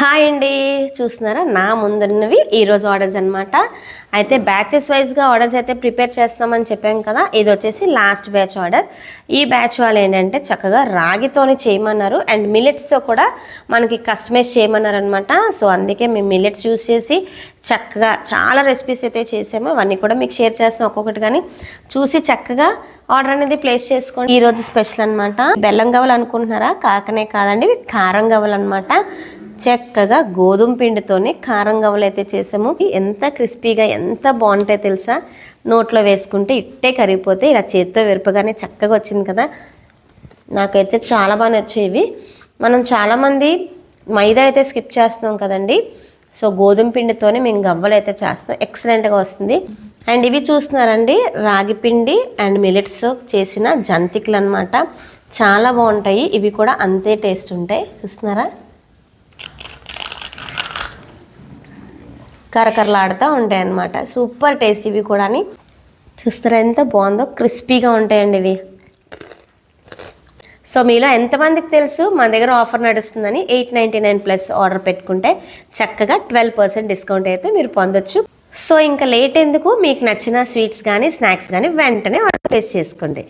Hi అండి. చూస్తున్నారా? నా ముందున్నవి ఈరోజు ఆర్డర్స్ అనమాట అయితే బ్యాచెస్ వైజ్గా ఆర్డర్స్ అయితే ప్రిపేర్ చేస్తామని చెప్పాం కదా ఇది వచ్చేసి లాస్ట్ బ్యాచ్ ఆర్డర్ ఈ బ్యాచ్ వాళ్ళు ఏంటంటే చక్కగా రాగితోనే చేయమన్నారు అండ్ మిల్లెట్స్తో కూడా మనకి కస్టమైజ్ చేయమన్నారు అనమాట సో అందుకే మేము మిల్లెట్స్ యూస్ చేసి చక్కగా చాలా రెసిపీస్ అయితే చేసాము. అవన్నీ కూడా మీకు షేర్ చేస్తాం ఒక్కొక్కటి కానీ. చూసి చక్కగా ఆర్డర్ అనేది ప్లేస్ చేసుకోండి. ఈ రోజు స్పెషల్ అనమాట బెల్లం గవ్వలు అనుకుంటున్నారా? కాకనే కాదండి కారం గవ్వలు అనమాట చక్కగా గోధుమ పిండితోనే కారం గవ్వలు అయితే చేసాము. ఎంత క్రిస్పీగా ఎంత బాగుంటాయి తెలుసా? నోట్లో వేసుకుంటే ఇట్టే కరిగిపోతే ఇలా చేతితో విరపగానే చక్కగా వచ్చింది కదా. నాకైతే చాలా బాగా నచ్చేవి. మనం చాలామంది మైదా అయితే స్కిప్ చేస్తున్నాం కదండి. సో గోధుమ పిండితోనే మేము గవ్వలు అయితే చేస్తాం. ఎక్సలెంట్గా వస్తుంది. అండ్ ఇవి చూస్తున్నారండి రాగి పిండి అండ్ మిలెట్స్ చేసిన జంతికలు అనమాట చాలా బాగుంటాయి. ఇవి కూడా అంతే టేస్ట్ ఉంటాయి. చూస్తున్నారా? కరకరలాడుతూ ఉంటాయి అన్నమాట సూపర్ టేస్ట్ ఇవి కూడా చూస్తారా ఎంత బాగుందో క్రిస్పీగా ఉంటాయండి ఇవి. సో మీలో ఎంతమందికి తెలుసు? మన దగ్గర ఆఫర్ నడుస్తుందని eight ninety nine plus order పెట్టుకుంటే చక్కగా ట్వెల్వ్ పర్సెంట్ డిస్కౌంట్ అయితే మీరు పొందొచ్చు. సో ఇంకా లేట్ ఎందుకు? మీకు నచ్చిన స్వీట్స్ కానీ స్నాక్స్ కానీ వెంటనే ఆర్డర్ ప్లేస్ చేసుకోండి.